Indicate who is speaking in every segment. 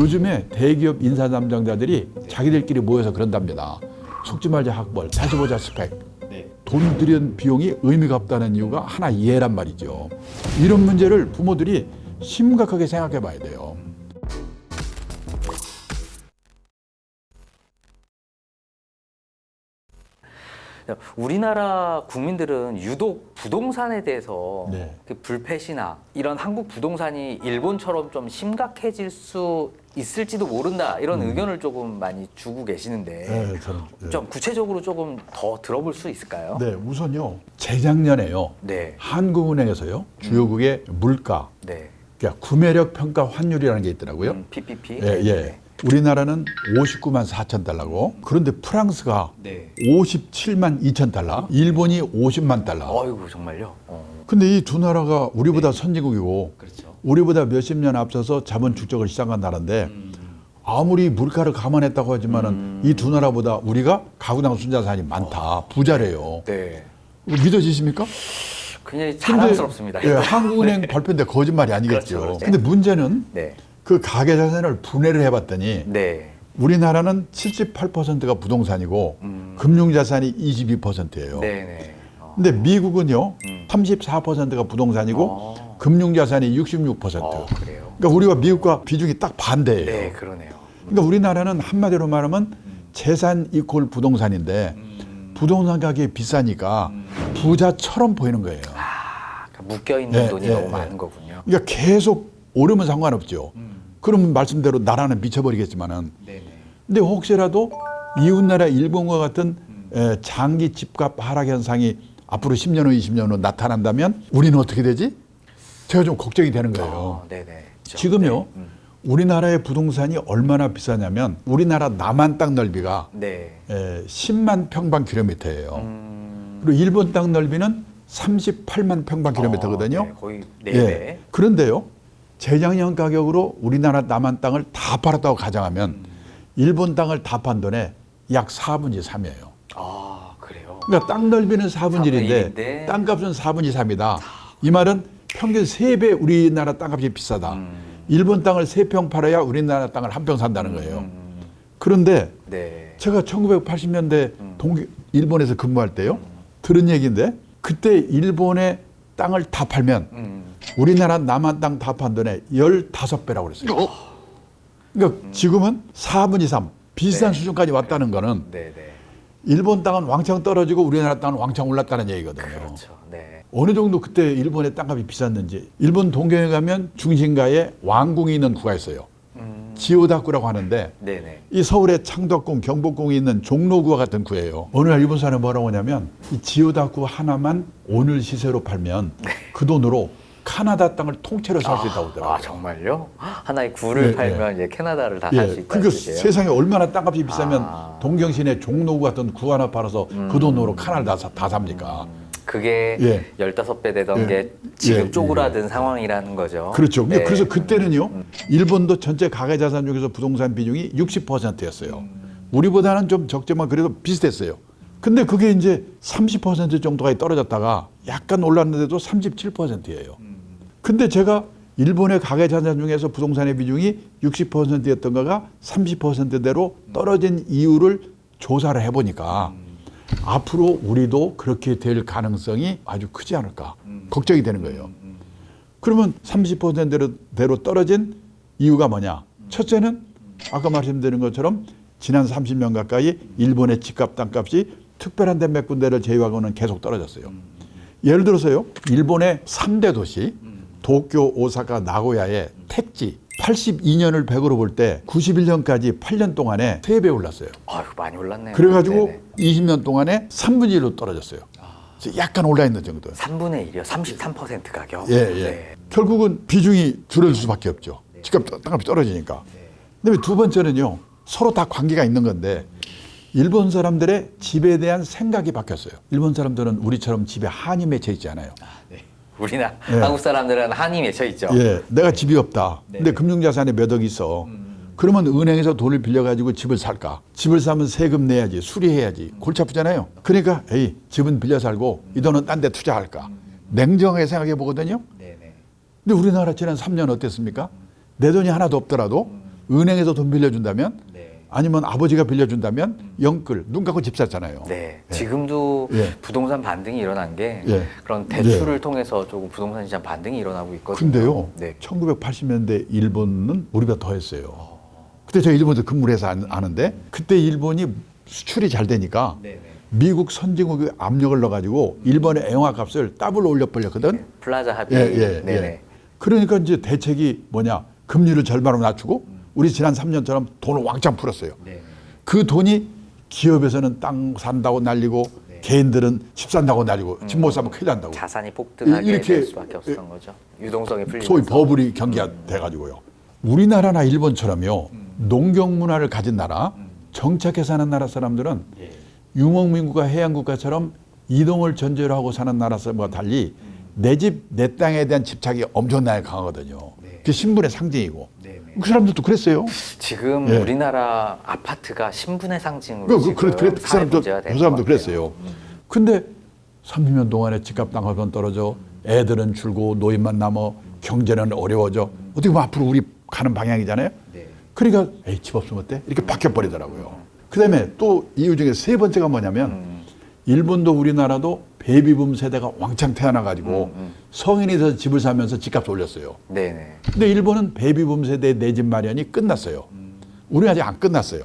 Speaker 1: 요즘에 대기업 인사 담당자들이 자기들끼리 모여서 그런답니다. 속지 말자 학벌, 다시 보자 스펙.
Speaker 2: 네.
Speaker 1: 돈 들인 비용이 의미가 없다는 이유가 하나 이해란 말이죠. 이런 문제를 부모들이 심각하게 생각해 봐야 돼요.
Speaker 2: 우리나라 국민들은 유독 부동산에 대해서
Speaker 1: 네.
Speaker 2: 그 불패시나 이런 한국 부동산이 일본처럼 좀 심각해질 수 있을지도 모른다 이런 의견을 조금 많이 주고 계시는데
Speaker 1: 음. 네, 저는 네.
Speaker 2: 좀 구체적으로 조금 더 들어볼 수 있을까요?
Speaker 1: 네, 우선요. 재작년에요.
Speaker 2: 네.
Speaker 1: 한국은행에서요. 주요국의 물가,
Speaker 2: 네.
Speaker 1: 그러니까 구매력 평가 환율이라는 게 있더라고요.
Speaker 2: 음, PPP.
Speaker 1: 예, 예. 우리나라는 59만 4천 달러고 그런데 프랑스가
Speaker 2: 네.
Speaker 1: 57만 2천 달러, 일본이 50만 달러.
Speaker 2: 어이구 정말요. 어,
Speaker 1: 근데 이 두 나라가 우리보다 선진국이고
Speaker 2: 그렇죠.
Speaker 1: 우리보다 몇십 년 앞서서 자본 축적을 시작한 나라인데 아무리 물가를 감안했다고 하지만은 이 두 나라보다 우리가 가구당 순자산이 많다. 부자래요.
Speaker 2: 네.
Speaker 1: 믿어지십니까?
Speaker 2: 굉장히
Speaker 1: 근데,
Speaker 2: 자랑스럽습니다.
Speaker 1: 예, 한국은행 발표인데 거짓말이 아니겠죠.
Speaker 2: 그렇죠, 그렇죠.
Speaker 1: 근데 문제는
Speaker 2: 네.
Speaker 1: 그 가계 자산을 분해를 해봤더니
Speaker 2: 네.
Speaker 1: 우리나라는 78%가 부동산이고
Speaker 2: 음.
Speaker 1: 금융 자산이 22%예요.
Speaker 2: 네. 네. 어.
Speaker 1: 근데 미국은요,
Speaker 2: 음.
Speaker 1: 34%가 부동산이고
Speaker 2: 어.
Speaker 1: 금융 자산이 66%.
Speaker 2: 어, 그래요.
Speaker 1: 그러니까 우리가 미국과 비중이 딱 반대예요.
Speaker 2: 네, 그러네요.
Speaker 1: 그러니까 우리나라는 한마디로 말하면 재산 이퀄 부동산인데
Speaker 2: 음.
Speaker 1: 부동산 가격이 비싸니까 부자처럼 보이는 거예요.
Speaker 2: 아, 그러니까 묶여 있는
Speaker 1: 네,
Speaker 2: 돈이
Speaker 1: 네,
Speaker 2: 너무
Speaker 1: 네.
Speaker 2: 많은 거군요.
Speaker 1: 그러니까 계속 오르면 상관없죠.
Speaker 2: 음.
Speaker 1: 그러면 말씀대로 나라는 미쳐버리겠지만은
Speaker 2: 네네.
Speaker 1: 근데 혹시라도 이웃나라 일본과 같은
Speaker 2: 음.
Speaker 1: 에, 장기 집값 하락 현상이 앞으로 10년 후, 20년 후 나타난다면 우리는 어떻게 되지? 제가 좀 걱정이 되는 거예요.
Speaker 2: 어, 네네. 그렇죠.
Speaker 1: 지금요,
Speaker 2: 네. 음.
Speaker 1: 우리나라의 부동산이 얼마나 비싸냐면 우리나라 남한 땅 넓이가
Speaker 2: 네.
Speaker 1: 에, 10만 평방 킬로미터예요.
Speaker 2: 음.
Speaker 1: 그리고 일본 땅 넓이는 38만 평방 킬로미터거든요.
Speaker 2: 어, 네, 거의 네
Speaker 1: 예.
Speaker 2: 배.
Speaker 1: 그런데요, 재작년 가격으로 우리나라 남한 땅을 다 팔았다고 가정하면 일본 땅을 다 판 돈에 약 4분의 3이에요.
Speaker 2: 아, 그래요.
Speaker 1: 그러니까 땅 넓이는 4분의 1인데
Speaker 2: 일인데.
Speaker 1: 땅값은 4분의 3이다. 이 말은 평균 3배 우리나라 땅값이 비싸다.
Speaker 2: 음.
Speaker 1: 일본 땅을 3평 팔아야 우리나라 땅을 한 평 산다는 거예요.
Speaker 2: 음.
Speaker 1: 그런데
Speaker 2: 네.
Speaker 1: 제가 1980년대 동 일본에서 근무할 때요. 들은 얘기인데 그때 일본의 땅을 다 팔면
Speaker 2: 음.
Speaker 1: 우리나라 남한 땅 다 판 돈에 15배라고 그랬어요. 그러니까 지금은 4분의 3 비슷한
Speaker 2: 네.
Speaker 1: 수준까지 왔다는 거는
Speaker 2: 네, 네.
Speaker 1: 일본 땅은 왕창 떨어지고 우리나라 땅은 왕창 올랐다는 얘기거든요.
Speaker 2: 그렇죠. 네.
Speaker 1: 어느 정도 그때 일본의 땅값이 비쌌는지 일본 동경에 가면 중심가에 왕궁이 있는 구가 있어요.
Speaker 2: 음.
Speaker 1: 지오다쿠라고 하는데
Speaker 2: 네, 네.
Speaker 1: 이 서울의 창덕궁, 경복궁이 있는 종로구와 같은 구예요. 어느 날 일본 사람이 뭐라고 하냐면 이 지오다쿠 하나만 오늘 시세로 팔면 그 돈으로 카나다 땅을 통째로 살 수 있다고 하더라고요.
Speaker 2: 아, 정말요? 하나의 굴을
Speaker 1: 네,
Speaker 2: 팔면 이제 캐나다를 다 살 수
Speaker 1: 예, 그러니까
Speaker 2: 뜻이에요.
Speaker 1: 세상에 얼마나 땅값이 비싸면
Speaker 2: 아.
Speaker 1: 동경시내 종로구 같은 구 하나 팔아서 그 돈으로 카나를 다, 사- 다 삽니까?
Speaker 2: 그게
Speaker 1: 예.
Speaker 2: 15배 되던
Speaker 1: 예.
Speaker 2: 게 지금
Speaker 1: 예,
Speaker 2: 쪼그라든 상황이라는 거죠.
Speaker 1: 그렇죠.
Speaker 2: 네.
Speaker 1: 그래서 그때는요, 일본도 전체 가계 자산 중에서 부동산 비중이 60%였어요. 우리보다는 좀 적지만 그래도 비슷했어요. 근데 그게 이제 30% 정도가 떨어졌다가 약간 올랐는데도 37%예요. 근데 제가 일본의 가계 자산 중에서 부동산의 비중이 60%였던 거가 30%대로 떨어진 이유를 조사를 해보니까 앞으로 우리도 그렇게 될 가능성이 아주 크지 않을까 걱정이 되는 거예요. 그러면 30%대로 떨어진 이유가 뭐냐? 첫째는 아까 말씀드린 것처럼 지난 30년 가까이 일본의 집값 땅값이 특별한 데 몇 군데를 제외하고는 계속 떨어졌어요. 예를 들어서요. 일본의 3대 도시 도쿄, 오사카, 나고야의 택지 82년을 100으로 볼 때 91년까지 8년 동안에 3배 올랐어요.
Speaker 2: 아유, 많이 올랐네요.
Speaker 1: 그래가지고
Speaker 2: 네네.
Speaker 1: 20년 동안에 3분의 1로 떨어졌어요. 약간 올라 있는 정도.
Speaker 2: 3분의 1이요. 33% 가격.
Speaker 1: 예, 예.
Speaker 2: 네.
Speaker 1: 결국은 비중이 줄어들 수밖에 없죠. 집값 땅값이 떨어지니까. 그다음에 두 번째는요. 서로 다 관계가 있는 건데 일본 사람들의 집에 대한 생각이 바뀌었어요. 일본 사람들은 우리처럼 집에 한이 맺혀 있지 않아요.
Speaker 2: 네. 우리나
Speaker 1: 예.
Speaker 2: 한국 사람들은 한이 맺혀 있죠.
Speaker 1: 예, 내가 집이 없다.
Speaker 2: 네.
Speaker 1: 근데 금융자산에 몇 억 있어. 그러면 은행에서 돈을 빌려가지고 집을 살까? 집을 사면 세금 내야지, 수리해야지. 골치 아프잖아요. 그러니까, 에이, 집은 빌려 살고 이 돈은 딴 데 투자할까? 냉정하게 생각해 보거든요.
Speaker 2: 네 네.
Speaker 1: 근데 우리나라 지난 3년 어땠습니까? 내 돈이 하나도 없더라도 은행에서 돈 빌려준다면
Speaker 2: 네.
Speaker 1: 아니면 아버지가 빌려준다면 영끌 눈 감고 집 샀잖아요.
Speaker 2: 네. 지금도
Speaker 1: 예.
Speaker 2: 부동산 반등이 일어난 게
Speaker 1: 예.
Speaker 2: 그런 대출을 통해서 조금 부동산 시장 반등이 일어나고 있거든요.
Speaker 1: 근데요,
Speaker 2: 네.
Speaker 1: 1980년대 일본은 우리가 더 했어요. 그때 저 일본에서 근무를 해서 아- 아는데 그때 일본이 수출이 잘 되니까
Speaker 2: 네.
Speaker 1: 미국 선진국이 압력을 넣어가지고 일본의 애용화 값을 더블 올려버렸거든.
Speaker 2: 플라자 합의.
Speaker 1: 예, 예,
Speaker 2: 네네.
Speaker 1: 예. 그러니까 이제 대책이 뭐냐. 금리를 절반으로 낮추고 우리 지난 3년처럼 돈을 왕창 풀었어요.
Speaker 2: 네.
Speaker 1: 그 돈이 기업에서는 땅 산다고 날리고
Speaker 2: 네.
Speaker 1: 개인들은 집 산다고 날리고 집 못 사면 큰일 난다고.
Speaker 2: 자산이 폭등하게
Speaker 1: 이렇게-
Speaker 2: 될 수밖에 없었던 거죠. 유동성이 풀리면서.
Speaker 1: 소위 버블이 경기가 돼가지고요. 우리나라나 일본처럼요. 농경 문화를 가진 나라, 정착해 사는 나라 사람들은
Speaker 2: 예.
Speaker 1: 유목민국가 해양국가처럼 이동을 전제로 하고 사는 나라 사람과 달리 내 집, 내 땅에 대한 집착이 엄청나게 강하거든요.
Speaker 2: 네.
Speaker 1: 그게 신분의 상징이고.
Speaker 2: 네 네.
Speaker 1: 그 사람들도 그랬어요.
Speaker 2: 지금
Speaker 1: 예.
Speaker 2: 우리나라 아파트가 신분의 상징으로
Speaker 1: 그, 그, 그, 그, 그 사람도, 그 사람도. 그랬어요. 근데 30년 동안에 집값 땅값은 떨어져 애들은 줄고 노인만 남아 경제는 어려워져. 어떻게 보면 앞으로 우리 가는 방향이잖아요.
Speaker 2: 네.
Speaker 1: 그러니까 에이 집 없으면 어때? 이렇게 바뀌어버리더라고요. 그다음에 또 이유 중에 세 번째가 뭐냐면
Speaker 2: 음.
Speaker 1: 일본도 우리나라도 베이비붐 세대가 왕창 태어나가지고
Speaker 2: 음,
Speaker 1: 성인이 돼서 집을 사면서 집값 올렸어요.
Speaker 2: 네네.
Speaker 1: 근데 일본은 베이비붐 세대의 내 집 마련이 끝났어요. 우리는 아직 안 끝났어요.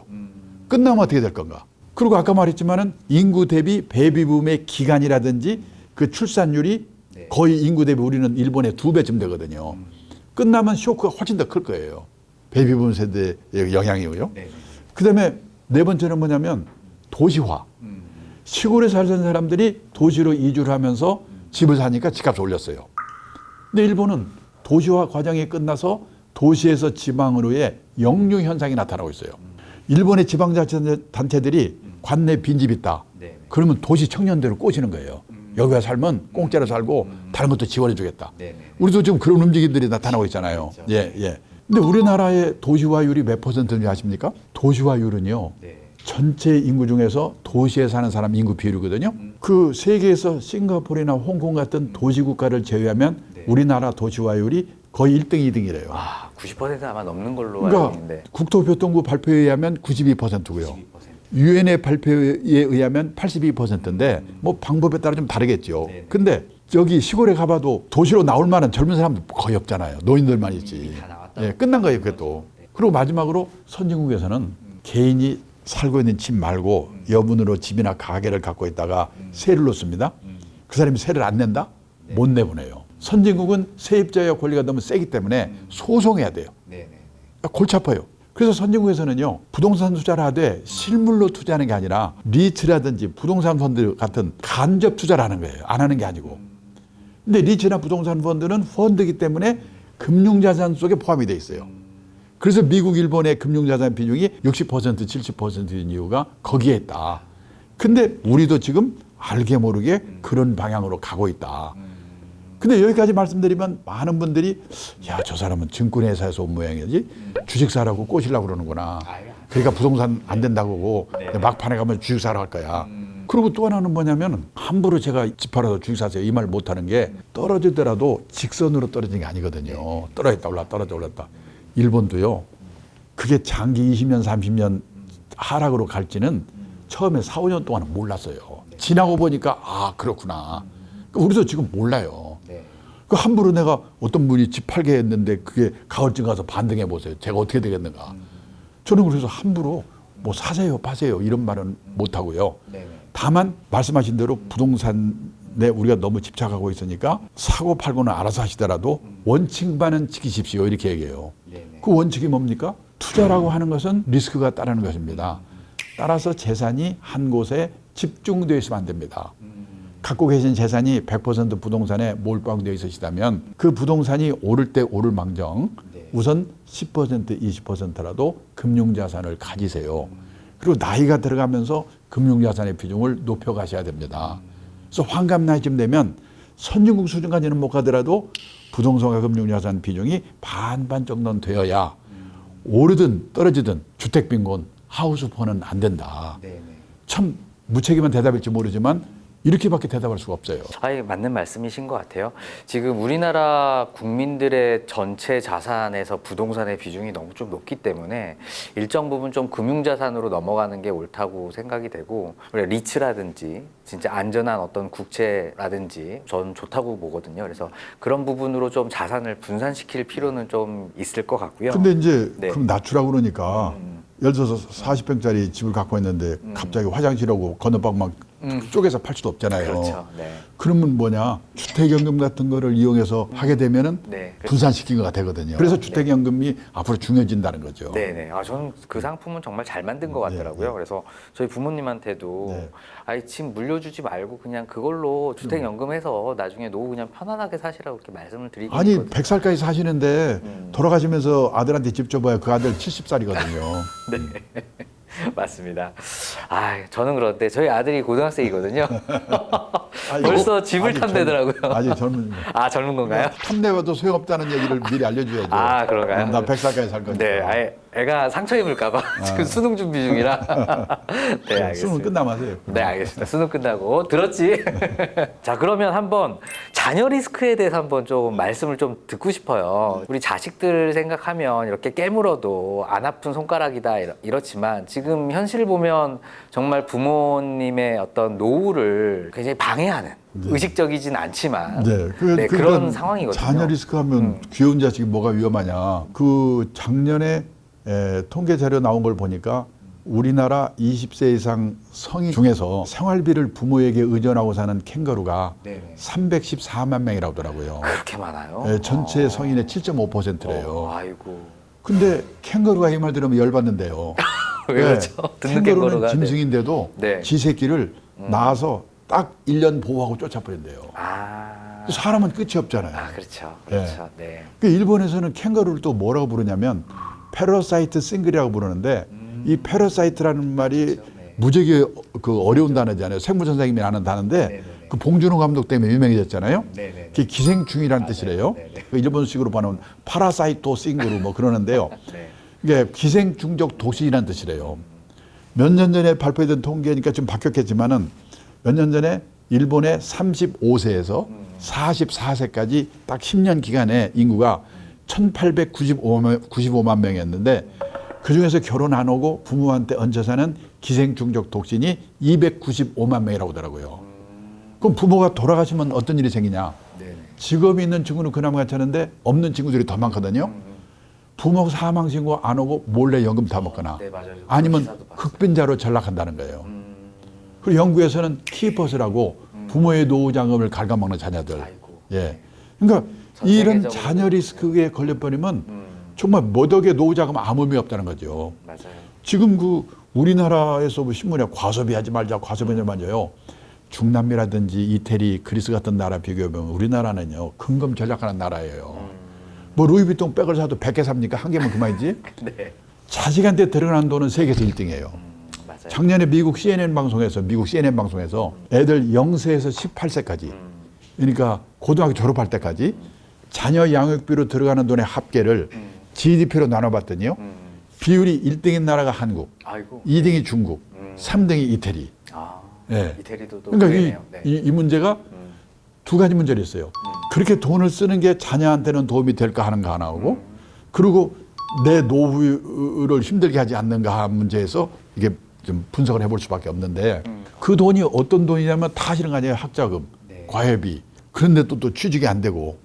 Speaker 1: 끝나면 어떻게 될 건가? 그리고 아까 말했지만은 인구 대비 베이비붐의 기간이라든지 그 출산율이
Speaker 2: 네.
Speaker 1: 거의 인구 대비 우리는 일본의 두 배쯤 되거든요. 끝나면 쇼크가 훨씬 더 클 거예요. 베이비붐 세대의 영향이고요.
Speaker 2: 네.
Speaker 1: 그다음에 네 번째는 뭐냐면 도시화. 시골에 살던 사람들이 도시로 이주를 하면서 집을 사니까 집값을 올렸어요. 근데 일본은 도시화 과정이 끝나서 도시에서 지방으로의 역류 현상이 나타나고 있어요. 일본의 지방자치단체들이 관내 빈집 있다.
Speaker 2: 네.
Speaker 1: 그러면 도시 청년들을 꼬시는 거예요. 여기 와 살면 공짜로 살고 다른 것도 지원해 주겠다.
Speaker 2: 네네.
Speaker 1: 우리도 지금 그런 움직임들이 나타나고 있잖아요. 예, 예. 근데 우리나라의 도시화율이 몇 퍼센트인지 아십니까? 도시화율은요.
Speaker 2: 네.
Speaker 1: 전체 인구 중에서 도시에 사는 사람 인구 비율이거든요. 그 세계에서 싱가포르나 홍콩 같은 도시 국가를 제외하면
Speaker 2: 네.
Speaker 1: 우리나라 도시화율이 거의 1등, 2등이래요.
Speaker 2: 아, 90% 아마 넘는 걸로 알고
Speaker 1: 그러니까
Speaker 2: 있는데.
Speaker 1: 국토교통부 발표에 의하면 92%고요.
Speaker 2: 92%.
Speaker 1: 유엔의 발표에 의하면 82%인데 뭐 방법에 따라 좀 다르겠죠.
Speaker 2: 네네.
Speaker 1: 근데 여기 시골에 가봐도 도시로 나올 만한 젊은 사람도 거의 없잖아요. 노인들만 있지.
Speaker 2: 다 나왔다.
Speaker 1: 예, 끝난 거예요, 그것도. 그리고 마지막으로 선진국에서는 개인이 살고 있는 집 말고 여분으로 집이나 가게를 갖고 있다가 세를 놓습니다. 그 사람이 세를 안 낸다? 못 내보내요. 선진국은 세입자의 권리가 너무 세기 때문에 소송해야 돼요.
Speaker 2: 네네.
Speaker 1: 그러니까 골치 아파요. 그래서 선진국에서는요 부동산 투자를 하되 실물로 투자하는 게 아니라 리츠라든지 부동산 펀드 같은 간접 투자를 하는 거예요. 안 하는 게 아니고. 근데 리츠나 부동산 펀드는 펀드이기 때문에 금융자산 속에 포함이 돼 있어요. 그래서 미국, 일본의 금융자산 비중이 60% 70%인 이유가 거기에 있다. 근데 우리도 지금 알게 모르게 그런 방향으로 가고 있다. 근데 여기까지 말씀드리면 많은 분들이 야 저 사람은 증권회사에서 온 모양이지 주식 사라고 꼬시려고 그러는구나. 그러니까 부동산 안 된다고 하고
Speaker 2: 네.
Speaker 1: 막판에 가면 주식사로 할 거야. 그리고 또 하나는 뭐냐면 함부로 제가 집 팔아서 주식 사세요 이 말 못하는 게 떨어지더라도 직선으로 떨어진 게 아니거든요. 떨어졌다 올라 떨어져 올랐다. 일본도요. 그게 장기 20년 30년 하락으로 갈지는 처음에 4, 5년 동안은 몰랐어요. 지나고 보니까 아 그렇구나. 우리도 지금 몰라요.
Speaker 2: 네.
Speaker 1: 그 함부로 내가 어떤 분이 집 팔게 했는데 그게 가을쯤 가서 반등해 보세요. 제가 어떻게 되겠는가. 저는 그래서 함부로 뭐 사세요, 파세요 이런 말은 못 하고요.
Speaker 2: 네네.
Speaker 1: 다만 말씀하신 대로 부동산 에 우리가 너무 집착하고 있으니까 사고 팔고는 알아서 하시더라도 원칙만은 지키십시오 이렇게 얘기해요.
Speaker 2: 네네.
Speaker 1: 그 원칙이 뭡니까? 투자라고 하는 것은 리스크가 따르는 것입니다. 따라서 재산이 한 곳에 집중되어 있으면 안 됩니다. 갖고 계신 재산이 100% 부동산에 몰빵되어 있으시다면 그 부동산이 오를 때 오를 망정
Speaker 2: 네.
Speaker 1: 우선 10% 20%라도 금융자산을 가지세요. 그리고 나이가 들어가면서 금융자산의 비중을 높여 가셔야 됩니다. 그래서 환갑 나이쯤 되면 선진국 수준까지는 못 가더라도 부동산과 금융자산 비중이 반반 정도는 되어야 오르든 떨어지든 주택 빈곤 하우스 폰은 안 된다.
Speaker 2: 네네.
Speaker 1: 참 무책임한 대답일지 모르지만 이렇게밖에 대답할 수가 없어요.
Speaker 2: 아예 맞는 말씀이신 것 같아요. 지금 우리나라 국민들의 전체 자산에서 부동산의 비중이 너무 좀 높기 때문에 일정 부분 좀 금융자산으로 넘어가는 게 옳다고 생각이 되고 리츠라든지 진짜 안전한 어떤 국채라든지 저는 좋다고 보거든요. 그래서 그런 부분으로 좀 자산을 분산시킬 필요는 좀 있을 것 같고요.
Speaker 1: 근데 이제
Speaker 2: 네.
Speaker 1: 그럼 낮추라고 그러니까
Speaker 2: 음.
Speaker 1: 예를 들어서 40평짜리 집을 갖고 있는데 갑자기 화장실하고 건너방 만 쪼개서 팔 수도 없잖아요.
Speaker 2: 음. 그렇죠. 네.
Speaker 1: 그러면 뭐냐 주택연금 같은 거를 이용해서 하게 되면은
Speaker 2: 네.
Speaker 1: 분산시킨 거가 되거든요. 그래서 주택연금이 앞으로 중요해진다는 거죠.
Speaker 2: 네네. 아, 저는 그 상품은 정말 잘 만든 것
Speaker 1: 네,
Speaker 2: 같더라고요.
Speaker 1: 네.
Speaker 2: 그래서 저희 부모님한테도
Speaker 1: 네.
Speaker 2: 아이 집 물려주지 말고 그냥 그걸로 주택연금해서 나중에 노후 그냥 편안하게 사시라고 이렇게 말씀을 드리고
Speaker 1: 아니
Speaker 2: 있거든요.
Speaker 1: 100살까지 사시는데
Speaker 2: 음.
Speaker 1: 돌아가시면서 아들한테 집 줘봐야 그 아들 70살이거든요.
Speaker 2: 네. 맞습니다. 아, 저는 그런데 저희 아들이 고등학생이거든요. 벌써 집을 탐내더라고요.
Speaker 1: 아직 젊은
Speaker 2: 아, 젊은 건가요?
Speaker 1: 탐내봐도 소용없다는 얘기를 미리 알려줘야죠.
Speaker 2: 아, 그런가요?
Speaker 1: 나 100살까지 살 거니까.
Speaker 2: 네, 아예 애가 상처 입을까봐 지금 수능 준비 중이라. 네, 알겠습니다.
Speaker 1: 수능 끝나면 하세요.
Speaker 2: 네, 알겠습니다. 수능 끝나고 들었지? 자, 그러면 한번 자녀 리스크에 대해서 한번 좀 말씀을 좀 듣고 싶어요. 우리 자식들 생각하면 이렇게 깨물어도 안 아픈 손가락이다 이렇- 이렇지만 지금 현실을 보면 정말 부모님의 어떤 노후를 굉장히 방해하는 의식적이진 않지만
Speaker 1: 네, 그,
Speaker 2: 네,
Speaker 1: 그러니까
Speaker 2: 그런 상황이거든요.
Speaker 1: 자녀 리스크 하면
Speaker 2: 음.
Speaker 1: 귀여운 자식이 뭐가 위험하냐. 그 작년에 에, 통계 자료 나온 걸 보니까 우리나라 20세 이상 성인 중에서 생활비를 부모에게 의존하고 사는 캥거루가
Speaker 2: 네네.
Speaker 1: 314만 명이라고 하더라고요.
Speaker 2: 그렇게 많아요?
Speaker 1: 에, 전체
Speaker 2: 어.
Speaker 1: 성인의 7.5%래요.
Speaker 2: 어, 아이고.
Speaker 1: 근데 캥거루가 이 말 들으면 열받는데요.
Speaker 2: 왜 그렇죠? 듣는
Speaker 1: 캥거루는
Speaker 2: 캥거루가. 네.
Speaker 1: 짐승인데도
Speaker 2: 네.
Speaker 1: 지 새끼를 낳아서 딱 1년 보호하고 쫓아버린대요.
Speaker 2: 아.
Speaker 1: 사람은 끝이 없잖아요.
Speaker 2: 아, 그렇죠.
Speaker 1: 네.
Speaker 2: 그렇죠. 네.
Speaker 1: 그 일본에서는 캥거루를 또 뭐라고 부르냐면 페러사이트 싱글이라고 부르는데 이 페러사이트라는 말이
Speaker 2: 음. 그렇죠. 네.
Speaker 1: 무지하게 그 어려운 단어잖아요. 생물 선생님이 아는 단어인데
Speaker 2: 네네네.
Speaker 1: 그 봉준호 감독 때문에 유명해졌잖아요.
Speaker 2: 네네네.
Speaker 1: 그게 기생충이라는 뜻이래요.
Speaker 2: 네네.
Speaker 1: 그 일본식으로 보면 파라사이토 싱그루 뭐 그러는데요.
Speaker 2: 네.
Speaker 1: 이게 기생충적 도시라는 뜻이래요. 몇 년 전에 발표된 통계니까 좀 바뀌었겠지만은 몇 년 전에 일본의 35세에서 44세까지 딱 10년 기간에 인구가 1,895만 95만 명이었는데 그 중에서 결혼 안 오고 부모한테 얹혀 사는 기생충적 독신이 295만 명이라고 하더라고요. 그럼 부모가 돌아가시면 어떤 일이 생기냐?
Speaker 2: 네네.
Speaker 1: 직업이 있는 친구는 그나마 괜찮은데 없는 친구들이 더 많거든요. 부모 사망 신고 안 오고 몰래 연금 다 먹거나
Speaker 2: 네.
Speaker 1: 아니면. 흑빈자로 전락한다는 거예요.
Speaker 2: 음,
Speaker 1: 그리고 영국에서는 키퍼스라고 부모의 노후 자금을 갉아먹는 자녀들.
Speaker 2: 아이고.
Speaker 1: 예. 그러니까
Speaker 2: 전
Speaker 1: 이런 자녀 리스크에 걸려버리면
Speaker 2: 음,
Speaker 1: 정말 모덕의 노후 자금 아무 의미 없다는 거죠.
Speaker 2: 맞아요.
Speaker 1: 지금 그 우리나라에서 뭐 신문에 과소비하지 말자, 과소비하지 말자요. 중남미라든지 이태리, 그리스 같은 나라 비교해보면 우리나라는요 근검 전략하는 나라예요.
Speaker 2: 음.
Speaker 1: 뭐 루이비통 백을 사도 100개 삽니까? 한 개면 그만이지.
Speaker 2: 네.
Speaker 1: 자식한테 들어가는 돈은 세계에서 1등이에요.
Speaker 2: 음, 맞아요.
Speaker 1: 작년에 미국 CNN 방송에서 미국 CNN 방송에서 애들 0세에서 18세까지
Speaker 2: 음,
Speaker 1: 그러니까 고등학교 졸업할 때까지 자녀 양육비로 들어가는 돈의 합계를
Speaker 2: 음,
Speaker 1: GDP로 나눠봤더니요
Speaker 2: 음.
Speaker 1: 비율이 1등인 나라가 한국,
Speaker 2: 아이고.
Speaker 1: 2등이 중국,
Speaker 2: 음.
Speaker 1: 3등이 이태리.
Speaker 2: 아,
Speaker 1: 예.
Speaker 2: 이태리도 또
Speaker 1: 그러니까 이.
Speaker 2: 네.
Speaker 1: 이, 이 문제가
Speaker 2: 음,
Speaker 1: 두 가지 문제를 있어요. 그렇게 돈을 쓰는 게 자녀한테는 도움이 될까 하는가 하나고,
Speaker 2: 음.
Speaker 1: 그리고 내 노후를 힘들게 하지 않는가 하는 문제에서 이게 좀 분석을 해볼 수밖에 없는데 그 돈이 어떤 돈이냐면 다 하시는 거 아니에요. 학자금,
Speaker 2: 음. 네.
Speaker 1: 과외비. 그런데 또, 또 취직이 안 되고
Speaker 2: 네.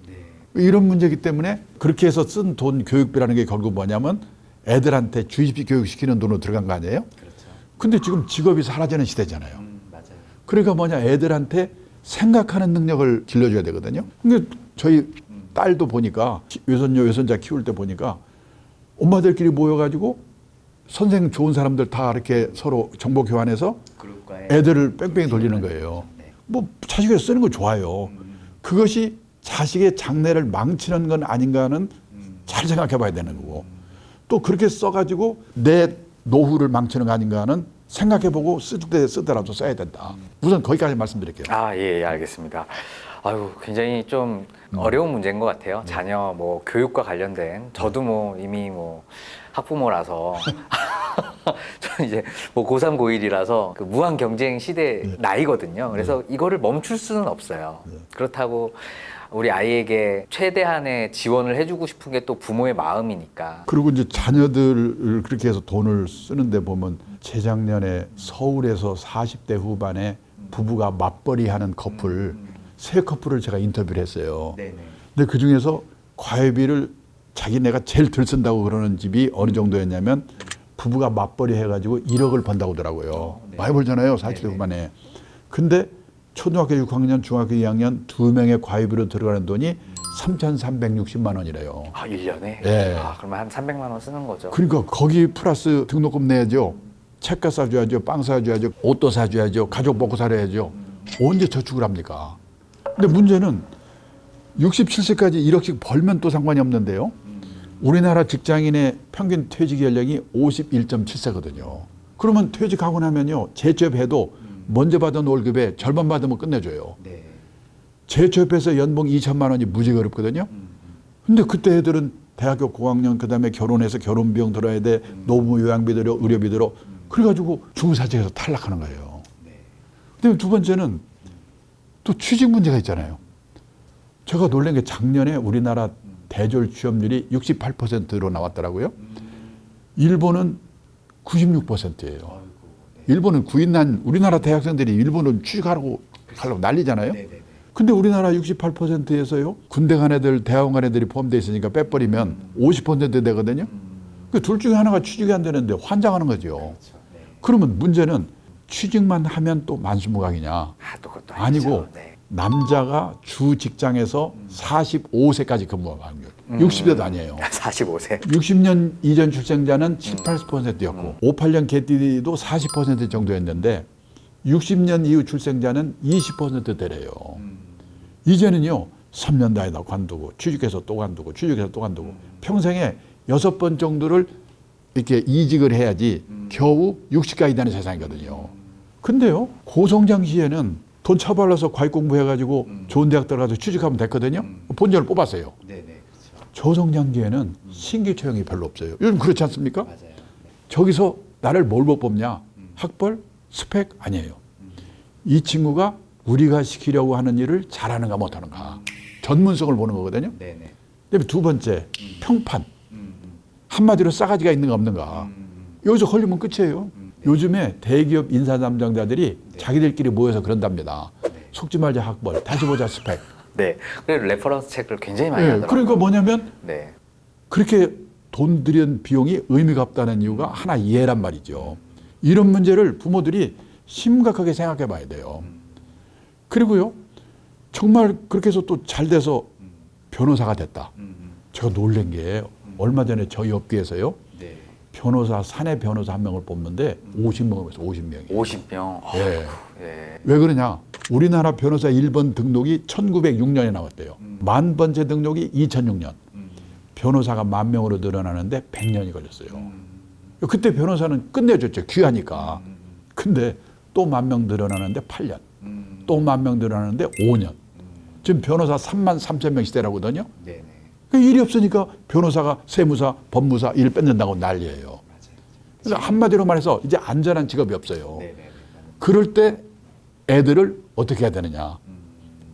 Speaker 1: 이런 문제이기 때문에 그렇게 해서 쓴 돈 교육비라는 게 결국 뭐냐면 애들한테 주입식 교육시키는 돈으로 들어간 거 아니에요?
Speaker 2: 그렇죠.
Speaker 1: 근데 지금 직업이 사라지는 시대잖아요.
Speaker 2: 음, 맞아요.
Speaker 1: 그러니까 뭐냐 애들한테 생각하는 능력을 길러줘야 되거든요. 근데 저희 딸도 보니까 키- 외손녀 외손자 키울 때 보니까 엄마들끼리 모여가지고 선생 좋은 사람들 다 이렇게 서로 정보 교환해서 애들을 뺑뺑이 돌리는 거예요.
Speaker 2: 네.
Speaker 1: 뭐 자식을 쓰는 거 좋아요. 그것이 자식의 장래를 망치는 건 아닌가는 잘 생각해 봐야 되는 거고 또 그렇게 써가지고 내 노후를 망치는 거 아닌가는 생각해 보고 쓸 때 쓰더라도 써야 된다. 우선 거기까지 말씀드릴게요.
Speaker 2: 아, 예, 예, 알겠습니다. 아유, 굉장히 좀 어려운 문제인 것 같아요. 자녀 뭐 교육과 관련된 저도 뭐 이미 뭐 학부모라서 저는 이제 뭐 고3, 고1이라서 그 무한 경쟁 시대
Speaker 1: 네.
Speaker 2: 나이거든요. 그래서 이거를 멈출 수는 없어요. 그렇다고 우리 아이에게 최대한의 지원을 해주고 싶은 게 또 부모의 마음이니까.
Speaker 1: 그리고 이제 자녀들을 그렇게 해서 돈을 쓰는데 보면 재작년에 서울에서 40대 후반에 부부가 맞벌이 하는 커플 세 커플을 제가 인터뷰를 했어요.
Speaker 2: 네네.
Speaker 1: 근데 그 중에서 과외비를 자기네가 제일 덜 쓴다고 그러는 집이 어느 정도였냐면 부부가 맞벌이 해가지고 1억을 번다고 하더라고요.
Speaker 2: 네.
Speaker 1: 많이 벌잖아요, 40대 후반에. 근데 초등학교 6학년, 중학교 2학년 두 명의 과외비로 들어가는 돈이 3,360만 원이래요.
Speaker 2: 아, 1년에?
Speaker 1: 예.
Speaker 2: 아, 그러면 한 300만 원 쓰는 거죠.
Speaker 1: 그러니까 거기 플러스 등록금 내야죠. 책가 사줘야죠. 빵 사줘야죠. 옷도 사줘야죠. 가족 먹고 살아야죠. 언제 저축을 합니까? 근데 문제는 67세까지 1억씩 벌면 또 상관이 없는데요. 우리나라 직장인의 평균 퇴직 연령이 51.7세거든요. 그러면 퇴직하고 나면요. 재취업해도 먼저 받은 월급의 절반 받으면 끝내줘요.
Speaker 2: 네.
Speaker 1: 재취업해서 연봉 2천만 원이 무지가 어렵거든요. 근데 그때 애들은 대학교 고학년 그다음에 결혼해서 결혼 비용 들어야 돼. 노무 요양비 들어 의료비 들어. 그래가지고 중사직에서 탈락하는 거예요. 그다음에 두 번째는 또 취직 문제가 있잖아요. 제가 놀란 게 작년에 우리나라 대졸 취업률이 68%로 나왔더라고요. 일본은 96%예요. 일본은 구인난 우리나라 대학생들이 일본은 취직하라고 하려고 난리잖아요. 근데 우리나라 68%에서요 군대 간 애들, 대학원 간 애들이 포함되어 있으니까 빼버리면 50% 되거든요. 그둘 중에 하나가 취직이 안 되는데 환장하는 거죠. 그러면 문제는 취직만 하면 또 만수무강이냐?
Speaker 2: 아, 또
Speaker 1: 아니고.
Speaker 2: 네.
Speaker 1: 남자가 주 직장에서 45세까지 근무할 확률. 60대도 아니에요.
Speaker 2: 45세.
Speaker 1: 60년 이전 출생자는 18%였고 58년 개띠도 40% 정도였는데 60년 이후 출생자는 20%대래요. 이제는요 3년 다니다 관두고 취직해서 또 관두고 취직해서 또 관두고 평생에 여섯 번 정도를 이렇게 이직을 해야지 겨우 60까지 되는 세상이거든요. 근데요 고성장 시에는 돈 처발라서 과외 공부해가지고 좋은 대학 들어가서 취직하면 됐거든요. 본전을 뽑았어요.
Speaker 2: 네네. 그렇죠.
Speaker 1: 저성장기에는 신규 채용이 별로 없어요. 요즘 그렇지 않습니까?
Speaker 2: 맞아요.
Speaker 1: 저기서 나를 뭘 못 뽑냐? 학벌, 스펙 아니에요. 이 친구가 우리가 시키려고 하는 일을 잘하는가 못하는가. 전문성을 보는 거거든요.
Speaker 2: 네네.
Speaker 1: 그다음에 두 번째 평판. 한마디로 싸가지가 있는가 없는가. 여기서 걸리면 끝이에요. 요즘에 대기업 인사 담당자들이 자기들끼리 모여서 그런답니다. 속지 말자 학벌, 다시 보자 스펙.
Speaker 2: 네. 그래서 레퍼런스 책을 굉장히 많이
Speaker 1: 예,
Speaker 2: 하더라고요.
Speaker 1: 그러니까 뭐냐면
Speaker 2: 네.
Speaker 1: 그렇게 돈 들인 비용이 의미가 없다는 이유가 하나 이해란 말이죠. 이런 문제를 부모들이 심각하게 생각해 봐야 돼요. 그리고요, 정말 그렇게 해서 또 잘 돼서 변호사가 됐다. 제가 놀란 게 얼마 전에 저희 업계에서요,
Speaker 2: 네.
Speaker 1: 변호사, 사내 변호사 한 명을 뽑는데 50명에서 50명이.
Speaker 2: 50명.
Speaker 1: 예.
Speaker 2: 예.
Speaker 1: 왜 그러냐? 우리나라 변호사 1번 등록이 1906년에 나왔대요. 만 번째 등록이 2006년. 변호사가 만 명으로 늘어나는데 100년이 걸렸어요. 그때 변호사는 끝내줬죠. 귀하니까. 근데 또 만 명 늘어나는데 8년. 또만 명 늘어나는데 5년. 지금 변호사 3만 3천 명 시대라거든요.
Speaker 2: 네네.
Speaker 1: 그 일이 없으니까 변호사가 세무사, 법무사 일 뺏는다고 난리예요. 그래서 한마디로 말해서 이제 안전한 직업이 없어요.
Speaker 2: 네네.
Speaker 1: 그럴 때 애들을 어떻게 해야 되느냐.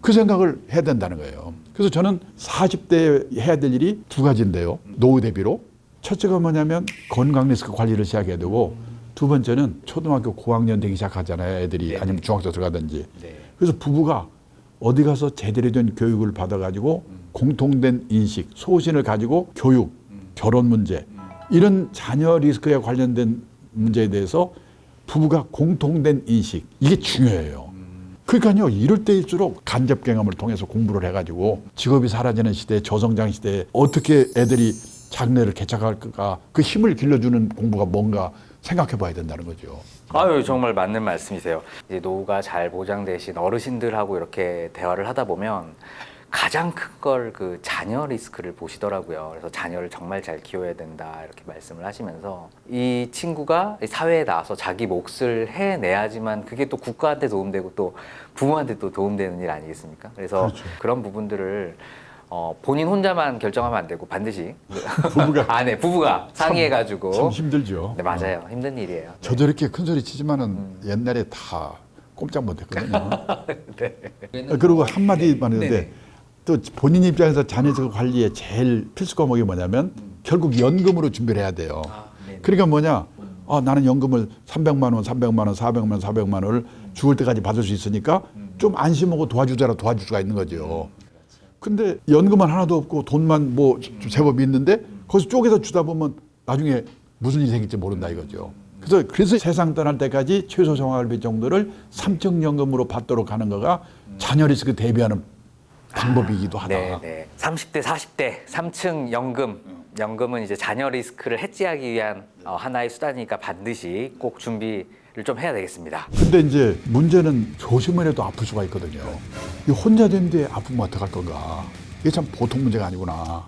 Speaker 1: 그 생각을 해야 된다는 거예요. 그래서 저는 40대에 해야 될 일이 두 가지인데요. 노후 대비로. 첫째가 뭐냐면 건강 리스크 관리를 시작해야 되고 두 번째는 초등학교 고학년 되기 시작하잖아요. 애들이
Speaker 2: 네네.
Speaker 1: 아니면 중학교 들어가든지.
Speaker 2: 네.
Speaker 1: 그래서 부부가 어디 가서 제대로 된 교육을 받아가지고 공통된 인식, 소신을 가지고 교육, 결혼 문제 이런 자녀 리스크에 관련된 문제에 대해서 부부가 공통된 인식 이게 중요해요. 그러니까요 이럴 때일수록 간접 경험을 통해서 공부를 해가지고 직업이 사라지는 시대, 저성장 시대에 어떻게 애들이 장래를 개척할까 그 힘을 길러주는 공부가 뭔가 생각해 봐야 된다는 거죠.
Speaker 2: 아유 정말 맞는 말씀이세요. 이제 노후가 잘 보장되신 어르신들하고 이렇게 대화를 하다 보면 가장 큰 걸 그 자녀 리스크를 보시더라고요. 그래서 자녀를 정말 잘 키워야 된다 이렇게 말씀을 하시면서 이 친구가 이 사회에 나와서 자기 몫을 해내야지만 그게 또 국가한테 도움되고 또 부모한테 또 도움되는 일 아니겠습니까? 그래서
Speaker 1: 그렇죠.
Speaker 2: 그런 부분들을 어, 본인 혼자만 결정하면 안 되고 반드시
Speaker 1: 부부가
Speaker 2: 아, 네, 부부가 상의해 가지고
Speaker 1: 참 힘들죠.
Speaker 2: 네 맞아요 힘든 일이에요.
Speaker 1: 저도 이렇게 큰 소리 치지만은 옛날에 다 꼼짝 못 했거든요.
Speaker 2: 네.
Speaker 1: 그리고 한마디만 했는데. 또 본인 입장에서 자녀적 관리의 제일 필수 과목이 뭐냐면 결국 연금으로 준비를 해야 돼요.
Speaker 2: 네네.
Speaker 1: 그러니까 뭐냐? 아, 나는 연금을 300만 원, 300만 원, 400만 원, 400만 원을 죽을 때까지 받을 수 있으니까 좀 안심하고 도와주자라 도와줄 수가 있는 거죠. 근데 연금은 하나도 없고 돈만 뭐좀 제법 있는데 거기서 쪼개서 주다 보면 나중에 무슨 일이 생길지 모른다 이거죠. 그래서 그래서 세상 떠날 때까지 최소 생활비 정도를 삼층 연금으로 받도록 하는 거가 자녀 리스크 대비하는 방법이기도 하다.
Speaker 2: 네, 네. 30대, 40대 3층 연금. 연금은 이제 자녀 리스크를 해지하기 위한 어, 하나의 수단이니까 반드시 꼭 준비를 좀 해야 되겠습니다.
Speaker 1: 근데 이제 문제는 조심을 해도 아플 수가 있거든요. 이 혼자 된데 아프면 어떡할 건가. 이게 참 보통 문제가 아니구나.